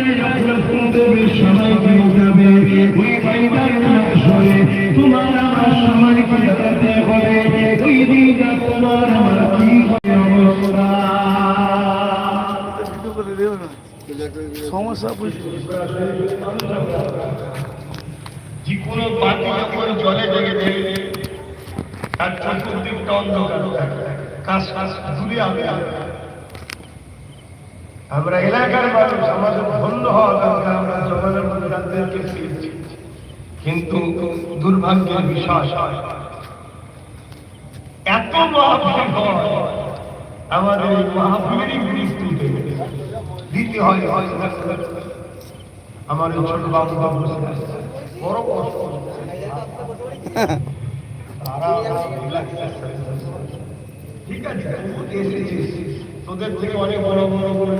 কই সব লোক কই তোমার আমার সময় কাটাতে হবে ওই অবস্থা সমস্যা বুঝলি যে কোনো বাতি যখন জলে তার চতুর্দিকটা অন্ধকার কাজ দূরে হবে আমরা এলাকার মানুষ, আমাদের ধন্য হওয়া দরকার, আমরা জমানের ফিরছি কিন্তু দুর্ভাগ্যের বিষয়, এত আমাদের এই মৃত্যুতে দিতে হয় আমার এই ছোট বাবু বাবু। বড় কষ্ট ঠিক আছে তোদের থেকে অনেক বড় বড় বড়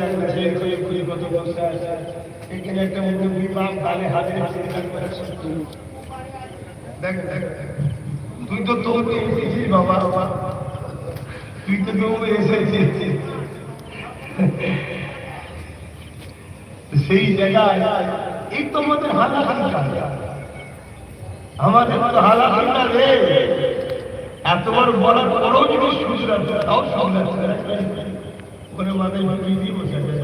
খুলে কত বসে আছে। এখানে একটা গালে হাতে হাতে দেখ দেখ তুই তো তোকে এসেছিস বাবা বাবা। তুই তো তোকে এসেছিস। সেই জায়গায় এই আমাদের রে। এতবার বলার পরেও যদি শুনলাম তাও ওখানে মাথায় মাথায় দিয়ে বসে আছে।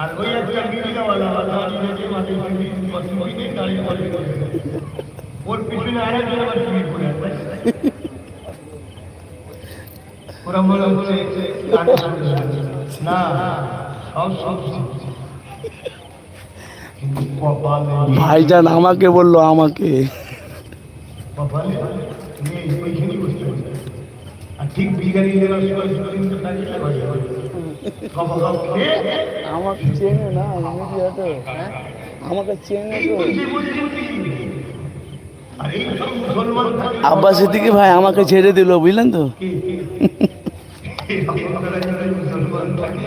আর ওই একটা মিডিয়াওয়ালা দাঁড়িয়ে রেখে মাথায় বসে ওই নিয়ে দাঁড়িয়ে বসে। ওর পিছনে আরেকজন আবার চুরি করে আছে। ওরা মনে হচ্ছে না সব সব। ভাইজান আমাকে বলল আমাকে ঠিক খাও খেয়ে আমাকে চেনে না তো আমাকে চেনে তো। আব্বাস সিদ্দিকি ভাই আমাকে ছেড়ে দিল বুঝলেন তো? মুসলমান থাকে,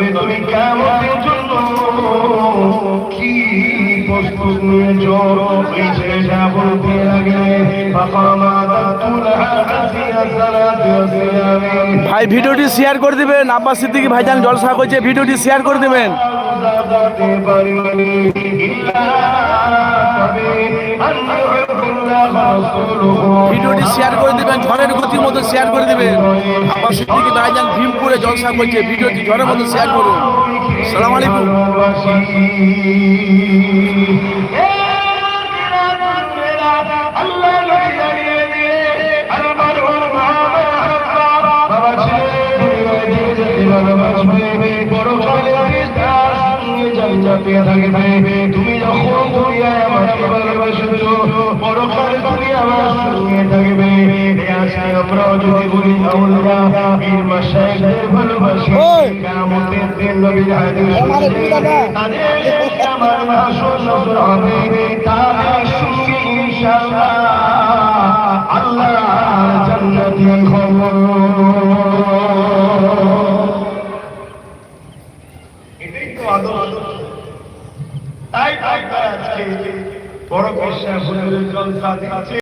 তবে তুমি জন্য? কি প্রস্তুত ভাই, ভিডিওটি শেয়ার করে দিবেন। আব্বাস সিদ্দিকি ভাইজান জলসা করছে। ভিডিওটি শেয়ার করে দিবেন। পারিনি ভিডিওটি শেয়ার করে দেবেন ঝড়ের গতির মতো শেয়ার করে দিবেন। আমার সিদ্দিকি ভাইজান ভীমপুরে জলসা করছে ভিডিওটি ঝড়ের মতো শেয়ার করুন। সালাম আলাইকুম। তুমি যখন দুনিয়ায় আমাকে ভালোবাসেছ পরকালে তুমি আমার সঙ্গে থাকবে। আজকে আমরাও যদি বলি আউল্লাহ বীর মাসাইদের ভালোবাসি। ওই! কিয়ামতের দিন নবীর হাদিস তাদের আমার ভাষণ নজর হবে। তাদের সঙ্গে ইনশাআল্লাহ আল্লাহর জান্নাতি খবর। বিশ্বাস হুজুরের জলসা দিচ্ছে